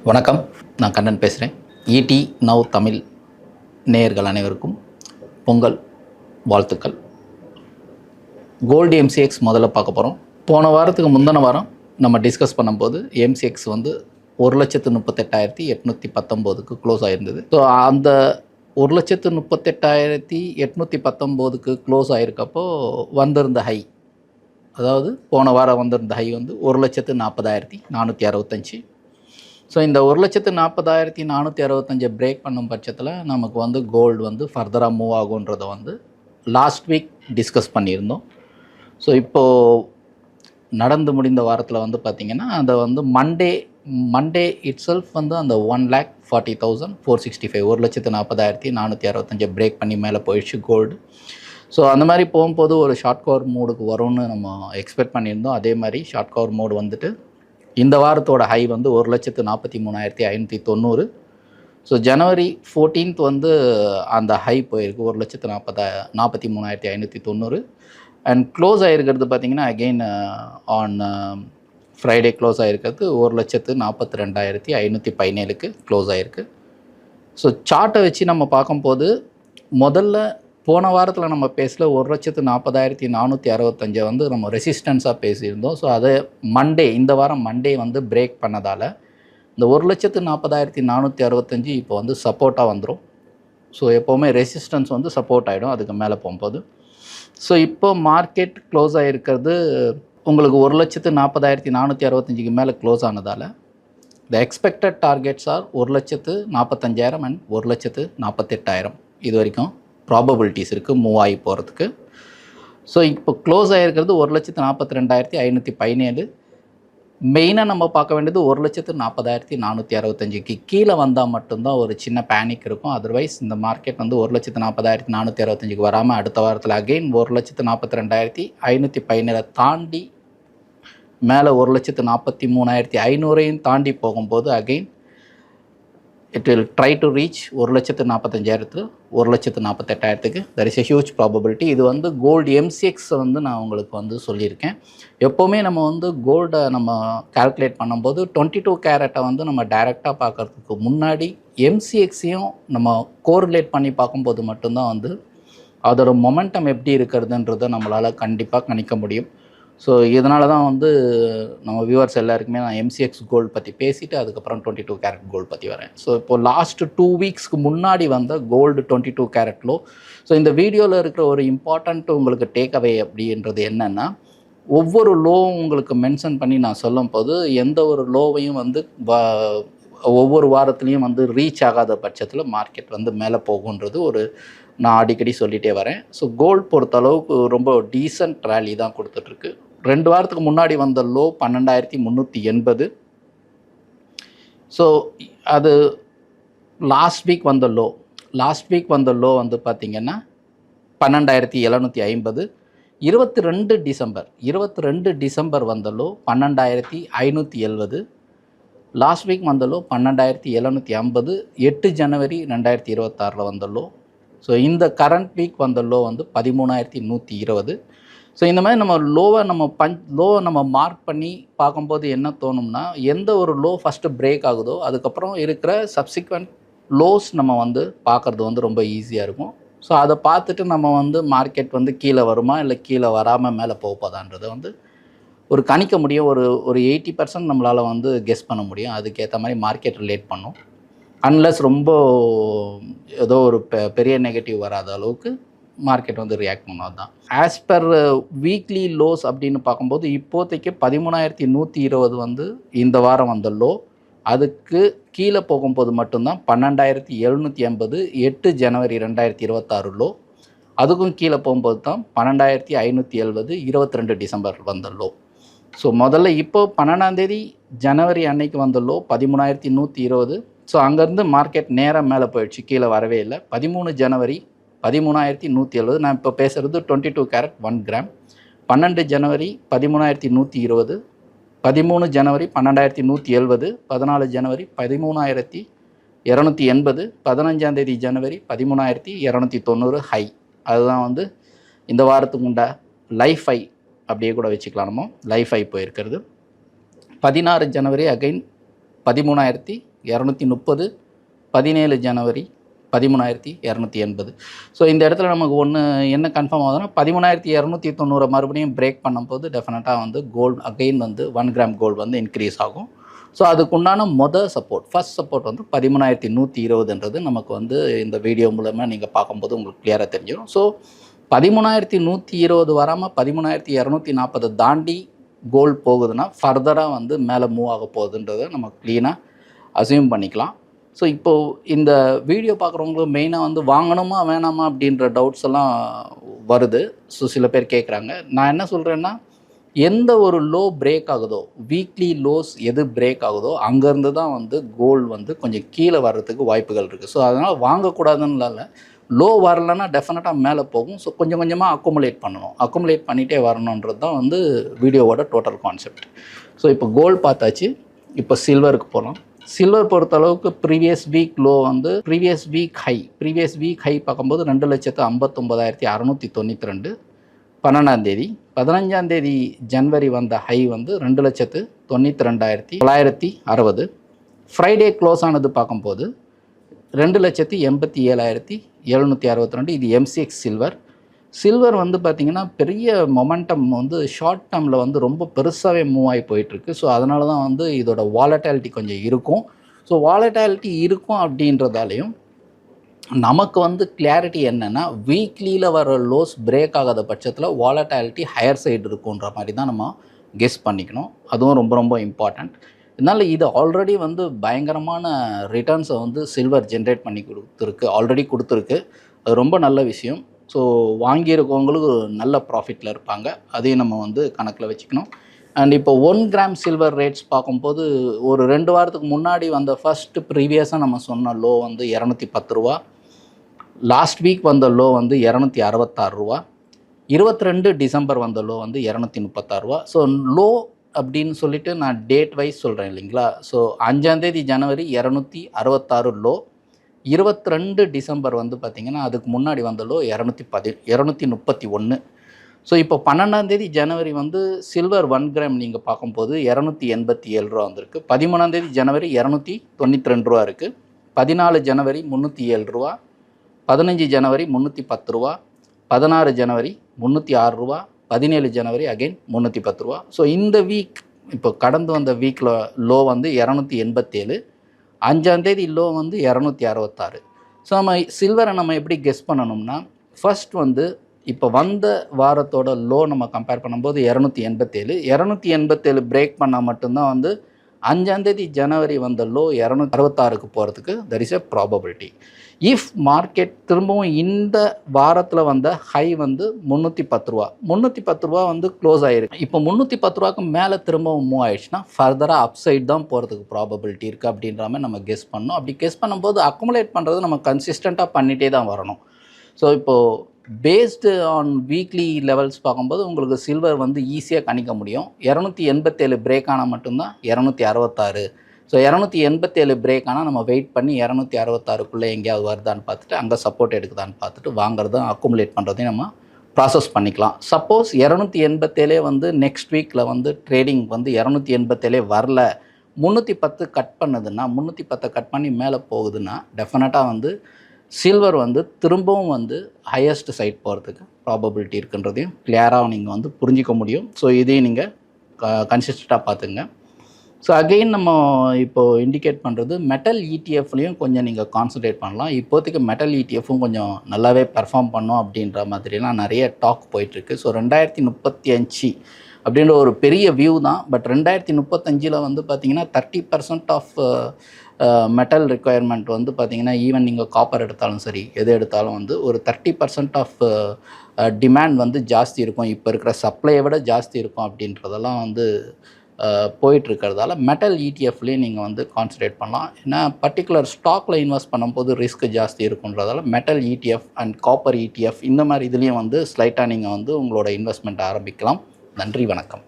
வணக்கம். நான் கண்ணன் பேசுகிறேன் ஈடி நவ் தமிழ் நேயர்கள் அனைவருக்கும் பொங்கல் வாழ்த்துக்கள். கோல்டு எம்சிஎக்ஸ் முதல்ல பார்க்க போகிறோம் போன வாரத்துக்கு முந்தின வாரம் நம்ம டிஸ்கஸ் பண்ணும்போது எம்சிஎக்ஸ் வந்து ஒரு லட்சத்து முப்பத்தெட்டாயிரத்தி எட்நூற்றி பத்தொம்போதுக்கு க்ளோஸ் ஆகிருந்தது ஸோ அந்த ஒரு லட்சத்து முப்பத்தெட்டாயிரத்தி எட்நூற்றி பத்தொம்போதுக்கு க்ளோஸ் ஆகிருக்கப்போ வந்திருந்த ஹை அதாவது போன வாரம் வந்திருந்த ஹை வந்து ஒரு லட்சத்து நாற்பதாயிரத்தி நானூற்றி அறுபத்தஞ்சி. ஸோ இந்த ஒரு லட்சத்து நாற்பதாயிரத்தி நானூற்றி அறுபத்தஞ்சை பிரேக் பண்ணும் பட்சத்தில் நமக்கு வந்து கோல்டு வந்து ஃபர்தராக மூவ் ஆகுன்றதை வந்து லாஸ்ட் வீக் டிஸ்கஸ் பண்ணியிருந்தோம். ஸோ இப்போது நடந்து முடிந்த வாரத்தில் வந்து பார்த்திங்கன்னா அதை வந்து மண்டே மண்டே இட் செல்ஃப் வந்து அந்த one lakh forty thousand four sixty five ஒரு லட்சத்து நாற்பதாயிரத்தி நானூற்றி அறுபத்தஞ்சை பிரேக் பண்ணி மேலே போயிடுச்சு கோல்டு ஸோ அந்த மாதிரி போகும்போது ஒரு ஷார்ட் கவர் மோடுக்கு வரும்னு நம்ம எக்ஸ்பெக்ட் பண்ணியிருந்தோம். அதே மாதிரி ஷார்ட் கவர் மோடு வந்துட்டு இந்த வாரத்தோட ஹை வந்து ஒரு லட்சத்து நாற்பத்தி மூணாயிரத்தி ஐநூற்றி தொண்ணூறு. ஸோ ஜனவரி ஃபோர்டீன்த் வந்து அந்த ஹை போயிருக்கு ஒரு லட்சத்து நாற்பதா நாற்பத்தி மூணாயிரத்தி ஐநூற்றி தொண்ணூறு. அண்ட் க்ளோஸ் ஆகிருக்கிறது பார்த்திங்கன்னா again uh, um, on Friday close ஆகிருக்கிறது ஒரு லட்சத்து நாற்பத்தி ரெண்டாயிரத்தி ஐநூற்றி பதினேழுக்கு க்ளோஸ் ஆகிருக்கு ஸோ சார்ட்டை வச்சு நம்ம பார்க்கும்போது முதல்ல போன வாரத்தில் நம்ம பேசல ஒரு லட்சத்து நாற்பதாயிரத்தி நானூற்றி அறுபத்தஞ்சை வந்து நம்ம ரெசிஸ்டன்ஸாக பேசியிருந்தோம். ஸோ அதை மண்டே இந்த வாரம் மண்டே வந்து பிரேக் பண்ணதால் இந்த ஒரு லட்சத்து நாற்பதாயிரத்தி நானூற்றி அறுபத்தஞ்சு இப்போ வந்து சப்போர்ட்டாக வந்துடும் ஸோ எப்போவுமே ரெசிஸ்டன்ஸ் வந்து சப்போர்ட் ஆகிடும் அதுக்கு மேலே போகும்போது. ஸோ இப்போ மார்க்கெட் க்ளோஸ் ஆகிருக்கிறது உங்களுக்கு ஒரு லட்சத்து நாற்பதாயிரத்தி நானூற்றி அறுபத்தஞ்சுக்கு மேலே க்ளோஸ் ஆனதால் த எக்ஸ்பெக்டட் டார்கெட்ஸ் ஆர் ஒரு லட்சத்து நாற்பத்தஞ்சாயிரம் அண்ட் ஒரு லட்சத்து நாற்பத்தெட்டாயிரம். இது வரைக்கும் ப்ராபபிலிட்டிஸ் இருக்குது மூவ் ஆகி போகிறதுக்கு ஸோ இப்போ க்ளோஸ் ஆகிருக்கிறது ஒரு லட்சத்து நாற்பத்தி ரெண்டாயிரத்தி ஐநூற்றி பதினேழு மெயினாக நம்ம பார்க்க வேண்டியது ஒரு லட்சத்து நாற்பதாயிரத்தி நானூற்றி அறுபத்தஞ்சுக்கு கீழே வந்தால் மட்டும்தான் ஒரு சின்ன பேனிக் இருக்கும். அதர்வைஸ் இந்த மார்க்கெட் வந்து ஒரு லட்சத்து நாற்பதாயிரத்தி நானூற்றி அறுபத்தஞ்சுக்கு வராமல் அடுத்த வாரத்தில் அகெயின் ஒரு லட்சத்து நாற்பத்தி ரெண்டாயிரத்தி ஐநூற்றி பதினேழை தாண்டி மேலே ஒரு லட்சத்து நாற்பத்தி மூணாயிரத்தி ஐநூறையும் தாண்டி போகும்போது again it will try to reach ஒரு லட்சத்து நாற்பத்தஞ்சாயிரத்து ஒரு லட்சத்து நாற்பத்தெட்டாயிரத்துக்கு there is a huge probability இது வந்து கோல்டு எம்சிஎக்ஸ் வந்து நான் உங்களுக்கு வந்து சொல்லியிருக்கேன். எப்போவுமே நம்ம வந்து கோல்டை நம்ம கால்குலேட் பண்ணும்போது டுவெண்ட்டி டூ கேரட்டை வந்து நம்ம டைரெக்டாக பார்க்குறதுக்கு முன்னாடி எம்சிஎக்ஸையும் நம்ம கோரிலேட் பண்ணி பார்க்கும்போது மட்டும்தான் வந்து அதோட மொமெண்டம் எப்படி இருக்கிறதுன்றதை நம்மளால் கண்டிப்பாக கணிக்க முடியும். ஸோ இதனால தான் வந்து நம்ம வியூவர்ஸ் எல்லாருக்குமே நான் எம்சிஎக்ஸ் கோல்டு பற்றி பேசிவிட்டு அதுக்கப்புறம் டுவெண்ட்டி டூ கேரட் கோல்டு பற்றி வரேன். ஸோ இப்போ லாஸ்ட் டூ வீக்ஸ்க்கு முன்னாடி வந்த கோல்டு டுவெண்ட்டி டூ கேரட்லோ ஸோ இந்த வீடியோவில் இருக்கிற ஒரு இம்பார்ட்டண்ட் உங்களுக்கு டேக் அவே அப்படின்றது என்னென்னா ஒவ்வொரு லோவும் உங்களுக்கு மென்ஷன் பண்ணி நான் சொல்லும் போது எந்த ஒரு லோவையும் வந்து வ- ஒவ்வொரு வாரத்துலேயும் வந்து ரீச் ஆகாத பட்சத்தில் மார்க்கெட் வந்து மேலே போகுன்றது ஒரு நான் அடிக்கடி சொல்லிகிட்டே வரேன். ஸோ கோல்டு பொறுத்த அளவுக்கு ரொம்ப டீசன்ட் ரேலி தான் கொடுத்துட்ருக்கு ரெண்டு வாரத்துக்கு முன்னாடி வந்த லோ பன்னெண்டாயிரத்தி முந்நூற்றி எண்பது. ஸோ அது லாஸ்ட் வீக் வந்த லோ லாஸ்ட் வீக் வந்த லோ வந்து பார்த்திங்கன்னா பன்னெண்டாயிரத்தி எழுநூற்றி ஐம்பது. இருபத்தி ரெண்டு டிசம்பர் இருபத்தி ரெண்டு டிசம்பர் வந்த லோ பன்னெண்டாயிரத்தி ஐநூற்றி எழுபது. லாஸ்ட் வீக் வந்த லோ பன்னெண்டாயிரத்தி எழுநூற்றி ஐம்பது. எட்டு ஜனவரி ரெண்டாயிரத்தி இருபத்தாறில் வந்த லோ ஸோ இந்த கரண்ட் வீக் வந்த லோ வந்து பதிமூணாயிரத்தி நூற்றி இருபது. ஸோ இந்த மாதிரி நம்ம லோவை நம்ம பஞ்ச் லோவை நம்ம மார்க் பண்ணி பார்க்கும்போது என்ன தோணும்னா எந்த ஒரு லோ ஃபஸ்ட்டு பிரேக் ஆகுதோ அதுக்கப்புறம் இருக்கிற சப்சிக்வெண்ட் லோஸ் நம்ம வந்து பார்க்குறது வந்து ரொம்ப ஈஸியாக இருக்கும். ஸோ அதை பார்த்துட்டு நம்ம வந்து மார்க்கெட் வந்து கீழே வருமா இல்லை கீழே வராமல் மேலே போகப்போதான்றதை வந்து ஒரு கணிக்க முடியும். ஒரு ஒரு எயிட்டி பர்சன்ட் நம்மளால் வந்து கெஸ் பண்ண முடியும். அதுக்கேற்ற மாதிரி மார்க்கெட் ரிலேட் பண்ணும். அன்லஸ் ரொம்ப ஏதோ ஒரு பெ- பெரிய நெகட்டிவ் வராத அளவுக்கு மார்க்கெட் வந்து ரியாக்ட் பண்ணாது தான் ஆஸ் பர் வீக்லி லோஸ் அப்படின்னு பார்க்கும்போது இப்போதைக்கு பதிமூணாயிரத்தி நூற்றி இருபது வந்து இந்த வாரம் வந்த லோ அதுக்கு கீழே போகும்போது மட்டும்தான் பன்னெண்டாயிரத்தி எழுநூற்றி எண்பது எட்டு ஜனவரி ரெண்டாயிரத்தி இருபத்தாறு லோ அதுக்கும் கீழே போகும்போது தான் பன்னெண்டாயிரத்தி ஐநூற்றி எழுபது இருபத்தி ரெண்டு டிசம்பர் வந்த லோ ஸோ முதல்ல இப்போ பன்னெண்டாந்தேதி ஜனவரி அன்னைக்கு வந்த லோ பதிமூணாயிரத்தி நூற்றி இருபது. ஸோ அங்கேருந்து மார்க்கெட் நேரம் மேலே போயிடுச்சு. கீழே வரவே இல்லை. பதிமூணு ஜனவரி பதிமூணாயிரத்தி நூற்றி எழுபது நான் இப்போ பேசுகிறது twenty two carat one gram பன்னெண்டு ஜனவரி பதிமூணாயிரத்தி நூற்றி இருபது. பதிமூணு ஜனவரி பன்னெண்டாயிரத்தி நூற்றி எழுபது பதினாலு ஜனவரி பதிமூணாயிரத்தி இரநூத்தி எண்பது. பதினஞ்சாந்தேதி ஜனவரி பதிமூணாயிரத்தி இரநூத்தி தொண்ணூறு. ஹை அதுதான் வந்து இந்த வாரத்துக்கு உண்டா லைஃப் ஹை அப்படியே கூட வச்சுக்கலாம் நம்ம. லைஃப் ஹை போயிருக்கிறது. பதினாறு ஜனவரி அகைன் பதிமூணாயிரத்தி இரநூத்தி முப்பது. பதினேழு ஜனவரி பதிமூணாயிரத்தி இரநூத்தி எண்பது. ஸோ இந்த இடத்துல நமக்கு ஒன்று என்ன கன்ஃபார்ம் ஆகுதுன்னா பதிமூணாயிரத்தி இரநூத்தி தொண்ணூறு மறுபடியும் பிரேக் பண்ணும்போது டெஃபினட்டாக வந்து கோல்டு அகெயின் வந்து ஒன் கிராம் கோல்டு வந்து இன்க்ரீஸ் ஆகும். ஸோ அதுக்குண்டான மொதல் சப்போர்ட் ஃபர்ஸ்ட் சப்போர்ட் வந்து பதிமூணாயிரத்தி நூற்றி இருபதுன்றது நமக்கு வந்து இந்த வீடியோ மூலமாக நீங்கள் பார்க்கும்போது உங்களுக்கு கிளியராக தெரிஞ்சிடும் ஸோ பதிமூணாயிரத்தி நூற்றி இருபது வராமல் பதிமூணாயிரத்தி இரநூத்தி நாற்பது தாண்டி கோல்டு போகுதுன்னா ஃபர்தராக வந்து மேலே மூவ் ஆக போகுதுன்றதை நம்ம க்ளீனாக அசியூம் பண்ணிக்கலாம். ஸோ இப்போது இந்த வீடியோ பார்க்குறவங்களுக்கு மெயினாக வந்து வாங்கணுமா வேணாமா அப்படின்ற டவுட்ஸ் எல்லாம் வருது. ஸோ சில பேர் கேட்குறாங்க நான் என்ன சொல்கிறேன்னா எந்த ஒரு லோ பிரேக் ஆகுதோ வீக்லி லோஸ் எது பிரேக் ஆகுதோ அங்கேருந்து தான் வந்து கோல்டு வந்து கொஞ்சம் கீழே வர்றதுக்கு வாய்ப்புகள் இருக்குது ஸோ அதனால் வாங்கக்கூடாதுன்னு இல்லை லோ வரலன்னா டெஃபினட்டாக மேலே போகும். ஸோ கொஞ்சம் கொஞ்சமாக அக்குமுலேட் பண்ணணும். அக்குமுலேட் பண்ணிகிட்டே வரணுன்றது தான் வந்து வீடியோவோட டோட்டல் கான்செப்ட் ஸோ இப்போ கோல்டு பார்த்தாச்சு. இப்போ சில்வருக்கு போகலாம். சில்வர் பொறுத்த அளவுக்கு ப்ரீவியஸ் வீக் லோ வந்து previous week high previous week high பார்க்கும்போது ரெண்டு லட்சத்து ஐம்பத்தொம்பதாயிரத்தி அறநூற்றி தொண்ணூற்றி ரெண்டு பன்னெண்டாந்தேதி பதினஞ்சாந்தேதி ஜனவரி வந்த ஹை வந்து ரெண்டு லட்சத்து தொண்ணூற்றி ரெண்டாயிரத்தி தொள்ளாயிரத்தி அறுபது. ஃப்ரைடே க்ளோஸ் ஆனது பார்க்கும்போது ரெண்டு லட்சத்தி எண்பத்தி ஏழாயிரத்தி எழுநூற்றி அறுபத்தி ரெண்டு இது எம்சிஎக்ஸ் சில்வர் சில்வர் வந்து பார்த்திங்கன்னா பெரிய மொமெண்டம் வந்து ஷார்ட் டேர்மில் வந்து ரொம்ப பெருசாகவே மூவ் ஆகி போயிட்டுருக்கு. ஸோ அதனால தான் வந்து இதோட வாலட்டாலிட்டி கொஞ்சம் இருக்கும். ஸோ வாலட்டாலிட்டி இருக்கும் அப்படின்றதாலையும் நமக்கு வந்து கிளாரிட்டி என்னென்னா வீக்லியில் வர லோஸ் பிரேக் ஆகாத பட்சத்தில் வாலட்டாலிட்டி ஹையர் சைடு இருக்குன்ற மாதிரி தான் நம்ம கெஸ் பண்ணிக்கணும். அதுவும் ரொம்ப ரொம்ப இம்பார்ட்டண்ட் இதனால் இது ஆல்ரெடி வந்து பயங்கரமான ரிட்டர்ன்ஸை வந்து சில்வர் ஜென்ரேட் பண்ணி கொடுத்துருக்கு ஆல்ரெடி கொடுத்துருக்கு. அது ரொம்ப நல்ல விஷயம். ஸோ வாங்கியிருக்கவங்களுக்கு நல்ல ப்ராஃபிட்டில் இருப்பாங்க. அதையும் நம்ம வந்து கணக்கில் வச்சுக்கணும். அண்ட் இப்போ ஒன் கிராம் சில்வர் ரேட்ஸ் பார்க்கும்போது ஒரு ரெண்டு வாரத்துக்கு முன்னாடி வந்த ஃபஸ்ட்டு ப்ரீவியஸாக நம்ம சொன்ன லோ வந்து இரநூத்தி பத்து ரூபா. லாஸ்ட் வீக் வந்த லோ வந்து இரநூத்தி அறுபத்தாறு ரூபா. இருபத்தி ரெண்டு டிசம்பர் வந்த லோ வந்து இரநூத்தி முப்பத்தாறு ரூபா. ஸோ லோ அப்படின்னு சொல்லிட்டு நான் டேட் வைஸ் சொல்கிறேன் இல்லைங்களா ஸோ அஞ்சாந்தேதி ஜனவரி இரநூத்தி அறுபத்தாறு லோ இருபத்தி ரெண்டு டிசம்பர் வந்து பார்த்திங்கன்னா அதுக்கு முன்னாடி வந்த லோ இரநூத்தி பதி இரநூத்தி முப்பத்தி ஒன்று ஸோ இப்போ பன்னெண்டாந்தேதி ஜனவரி வந்து சில்வர் ஒன் கிராம் நீங்கள் பார்க்கும்போது இரநூத்தி எண்பத்தி ஏழு ரூபா வந்திருக்கு. பதிமூணாந்தேதி ஜனவரி இரநூத்தி தொண்ணூற்றி ரெண்டு ரூபா இருக்குது பதினாலு ஜனவரி முந்நூற்றி ஏழு ரூபா பதினஞ்சு ஜனவரி முந்நூற்றி பத்து ரூபா பதினாறு ஜனவரி முந்நூற்றி ஆறு ரூபா பதினேழு ஜனவரி அகைன் முந்நூற்றி பத்து ரூபா. ஸோ இந்த வீக் இப்போ கடந்து வந்த வீக்கில் லோ வந்து இரநூத்தி எண்பத்தேழு அஞ்சாந்தேதி லோ வந்து இரநூத்தி அறுபத்தாறு. ஸோ நம்ம சில்வரை நம்ம எப்படி கெஸ் பண்ணணும்னா ஃபர்ஸ்ட் வந்து இப்போ வந்த வாரத்தோட லோ நம்ம கம்பேர் பண்ணும்போது இரநூத்தி எண்பத்தேழு. இரநூத்தி எண்பத்தேழு பிரேக் பண்ணால் மட்டும்தான் வந்து அஞ்சாந்தேதி ஜனவரி வந்த லோ இரநூத்தி அறுபத்தாறுக்கு போகிறதுக்கு there is a probability if market திரும்பவும் இந்த வாரத்தில் வந்த ஹை வந்து முந்நூற்றி பத்து ரூபா. முந்நூற்றி பத்து ரூபா வந்து க்ளோஸ் ஆகிருக்கு இப்போ முந்நூற்றி பத்து ரூபாக்கு மேலே திரும்பவும் மூவ் ஆயிடுச்சுன்னா ஃபர்தராக அப்சைட் தான் போகிறதுக்கு ப்ராபபிலிட்டி இருக்குது அப்படின்ற மாதிரி நம்ம கெஸ் பண்ணோம் அப்படி கெஸ் பண்ணும்போது அக்குமுலேட் பண்ணுறது நம்ம கன்சிஸ்டண்ட்டாக பண்ணிகிட்டே தான் வரணும். ஸோ இப்போது பேஸ்டு ஆன் வீக்லி லெவல்ஸ் பார்க்கும்போது உங்களுக்கு சில்வர் வந்து ஈஸியாக கணிக்க முடியும். இரநூத்தி எண்பத்தேழு பிரேக் ஆனால் மட்டும்தான் இரநூத்தி அறுபத்தாறு. ஸோ இரநூத்தி எண்பத்தேழு பிரேக் ஆனால் நம்ம வெயிட் பண்ணி இரநூத்தி அறுபத்தாறுக்குள்ளே எங்கேயாவது வருதான்னு பார்த்துட்டு அங்கே சப்போர்ட் எடுக்குதான்னு பார்த்துட்டு வாங்குறதும் அக்குமுலேட் பண்ணுறதையும் நம்ம ப்ராசஸ் பண்ணிக்கலாம். சப்போஸ் இரநூத்தி எண்பத்தேழே வந்து நெக்ஸ்ட் வீக்கில் வந்து ட்ரேடிங் வந்து இரநூத்தி எண்பத்தேழே வரல. முந்நூற்றி பத்து கட் பண்ணுதுன்னா முந்நூற்றி பத்தை கட் பண்ணி மேலே போகுதுன்னா டெஃபினட்டாக வந்து சில்வர் வந்து திரும்பவும் வந்து ஹையஸ்ட் சைட் போகிறதுக்கு ப்ராபபிலிட்டி இருக்குன்றதையும் கிளியராக நீங்கள் வந்து புரிஞ்சிக்க முடியும். ஸோ இதையும் நீங்கள் கன்சிஸ்டண்ட்டாக பார்த்துங்க. ஸோ அகெயின் நம்ம இப்போது இண்டிகேட் பண்ணுறது மெட்டல் இடிஎஃப்லேயும் கொஞ்சம் நீங்கள் கான்சன்ட்ரேட் பண்ணலாம். இப்போதைக்கு மெட்டல் இடிஎஃப்பும் கொஞ்சம் நல்லாவே பெர்ஃபார்ம் பண்ணோம் அப்படின்ற மாதிரிலாம் நிறைய டாக் போயிட்டுருக்கு ஸோ ரெண்டாயிரத்தி முப்பத்தி அஞ்சு அப்படின்ற ஒரு பெரிய வியூ தான். பட் ரெண்டாயிரத்தி முப்பத்தஞ்சில் வந்து பார்த்திங்கன்னா thirty percent of metal requirement வந்து பார்த்திங்கன்னா ஈவன் நீங்கள் காப்பர் எடுத்தாலும் சரி எது எடுத்தாலும் வந்து ஒரு தேர்ட்டி பர்சன்ட் ஆஃப் டிமாண்ட் வந்து ஜாஸ்தி இருக்கும். இப்போ இருக்கிற சப்ளையை விட ஜாஸ்தி இருக்கும் அப்படின்றதெல்லாம் வந்து uh, போயிட்டுருக்கிறதால மெட்டல் இடிஎஃப்லேயும் நீங்கள் வந்து கான்சன்ட்ரேட் பண்ணலாம். ஏன்னா பர்டிகுலர் ஸ்டாக்கில் இன்வெஸ்ட் பண்ணும்போது ரிஸ்க் ஜாஸ்தி இருக்குன்றதால metal ETF and copper ETF இந்த மாதிரி இதுலேயும் வந்து ஸ்லைட்டாக நீங்கள் வந்து உங்களோட இன்வெஸ்ட்மெண்ட் ஆரம்பிக்கலாம். நன்றி வணக்கம்.